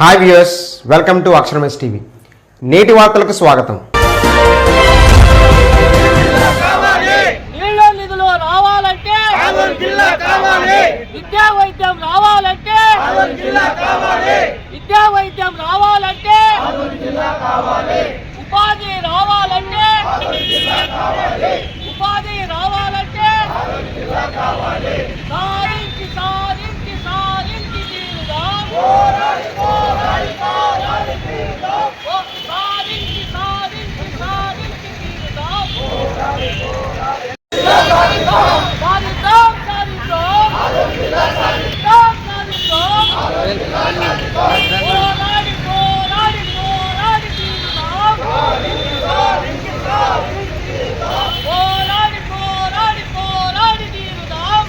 Hi viewers welcome to అక్షరమేస్ TV. నేటి వార్తలకు స్వాగతం. నీళ్ళ నిధులు రావాలంటే విద్యా వైద్యం రావాలంటే విద్యా వైద్యం రావాలంటే అన్న పోరాడి పోరాడి తీరుదాం పోరాడి పోరాడి పోరాడి తీరుదాం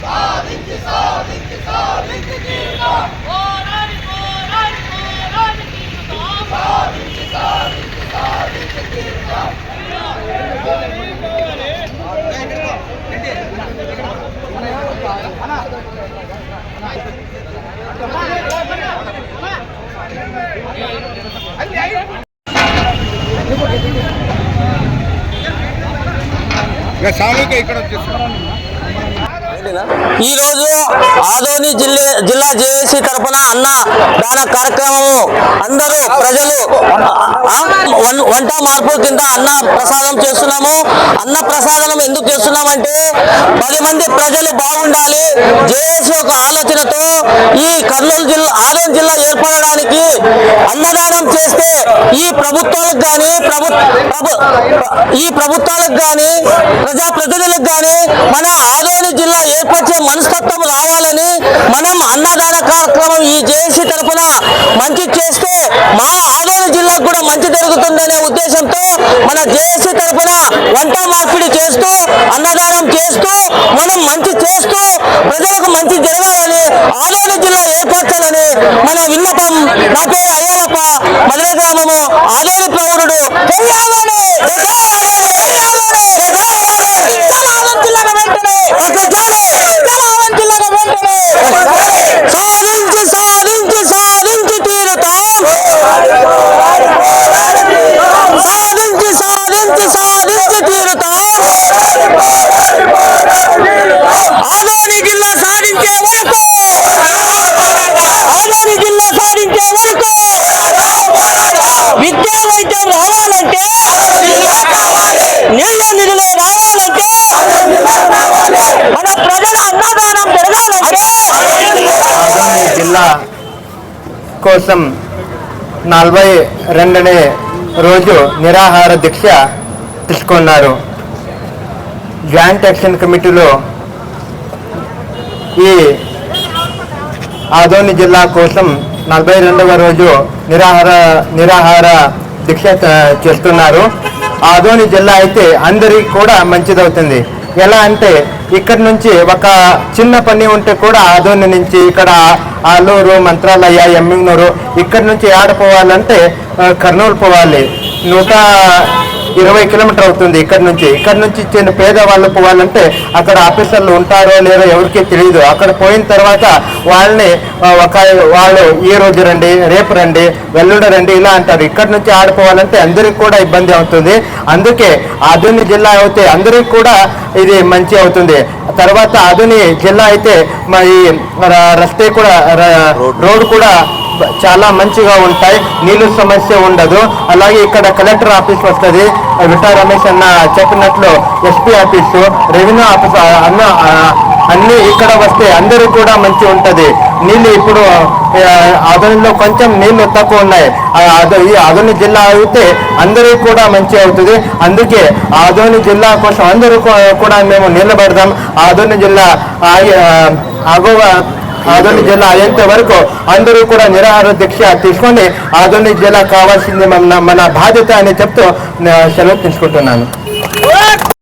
పోరాడి పోరాడి పోరాడి తీరుదాం ఈరోజు ఆదోని జిల్లా జిల్లా జేఏసీ తరపున అన్న దాన కార్యక్రమము. అందరూ ప్రజలు వంట మార్పు కింద అన్న ప్రసాదం చేస్తున్నాము. అన్న ప్రసాదం ఎందుకు చేస్తున్నామంటే పది మంది ప్రజలు బాగుండాలి. జేఏసీ ఒక ఆలోచనతో ఈ కర్నూలు జిల్లా ఆలయం జిల్లా ఏర్పడడానికి అన్నదానం చేస్తే ఈ ప్రభుత్వాలకు కానీ ప్రభు ప్రభు ఈ ప్రభుత్వాలకు కానీ ప్రజాప్రతినిధులకు కానీ మన ఆదోని జిల్లా ఏర్పరిచే మనస్తత్వం రావాలని మనం అన్నదాన కార్యక్రమం ఈ జేఏసీ తరఫున మంచి చేస్తే మా ఆదోని జిల్లాకు కూడా మంచి జరుగుతుంది. మన జేఏసీ తరఫున వంట మార్పిడి చేస్తూ అన్నదానం చేస్తూ మనం మంచి చేస్తూ ప్రజలకు మంచి జరగాలని ఆదోని జిల్లా ఏర్పరచాలని మన విన్నపం. నా పేరు అయ్యప్ప మధుర గ్రామము ఆదోని పౌరుడు జై ఆదోని! జై ఆదోని! జై ఆదోని! జై ఆదోని! జై ఆదోని జిల్లాను వెంటనే ప్రకటించాలి! జై ఆదోని జిల్లాను వెంటనే సాధించి సాధించి సాధించి తీరుతాం సాధించి సాధించి సాధించి తీరుతాం ఆదోని జిల్లా సాధించే వరకు ఆదోని జిల్లా సాధించే వరకు విద్యా వైద్యం రావాలంటే నీళ్ళ నిధులు రావాలంటే మన ప్రజల అన్నదానం జరగాలంటే జిల్లా కోసం నలభై రెండనే రోజు నిరాహార దీక్ష తీసుకున్నారు. జాయింట్ యాక్షన్ కమిటీలో ఈ ఆదోని జిల్లా కోసం నలభై రెండవ రోజు నిరాహార నిరాహార దీక్ష చేస్తున్నారు. ఆదోని జిల్లా అయితే అందరికి కూడా మంచిదవుతుంది. ఎలా అంటే ఇక్కడ నుంచి ఒక చిన్న పని ఉంటే కూడా ఆదోని నుంచి ఇక్కడ ఆలూరు మంత్రాలయ ఎమ్మింగ్నూరు ఇక్కడ నుంచి ఆడపోవాలంటే కర్నూలు పోవాలి. నూట ఇరవై కిలోమీటర్ అవుతుంది ఇక్కడ నుంచి. ఇక్కడ నుంచి చిన్న పేదవాళ్ళు పోవాలంటే అక్కడ ఆఫీసర్లు ఉంటారో లేదో ఎవరికీ తెలియదు. అక్కడ పోయిన తర్వాత వాళ్ళని ఒక వాళ్ళు ఈ రోజు రండి రేపు రండి వెల్లుండి రండి ఇలా అంటారు. ఇక్కడ నుంచి ఆడుకోవాలంటే అందరికి కూడా ఇబ్బంది అవుతుంది. అందుకే ఆధుని జిల్లా అయితే అందరికి కూడా ఇది మంచి అవుతుంది. తర్వాత ఆధుని జిల్లా అయితే మరి రస్తే కూడా రోడ్డు రోడ్ కూడా చాలా మంచిగా ఉంటాయి. నీళ్ళు సమస్య ఉండదు. అలాగే ఇక్కడ కలెక్టర్ ఆఫీస్ వస్తుంది. విటా రమేష్ అన్న చెప్పినట్లు ఎస్పీ ఆఫీసు రెవెన్యూ ఆఫీస్ అన్న అన్ని ఇక్కడ వస్తే అందరూ కూడా మంచి ఉంటుంది. నీళ్ళు ఇప్పుడు ఆ, కొంచెం నీళ్ళు తక్కువ ఉన్నాయి. ఈ ఆదోని జిల్లా అయితే అందరూ కూడా మంచి అవుతుంది. అందుకే ఆదోని జిల్లా కోసం అందరూ కూడా మేము నిలబడదాం. ఆదోని జిల్లా ఆగి- ఆధునిక ఆదోని జిల్లా అయ్యేంత వరకు అందరూ కూడా నిరాహార దీక్ష తీసుకొని ఆదోని జిల్లా కావాల్సింది మన మన బాధ్యత అని చెప్తూ సెలవు తీసుకుంటున్నాను.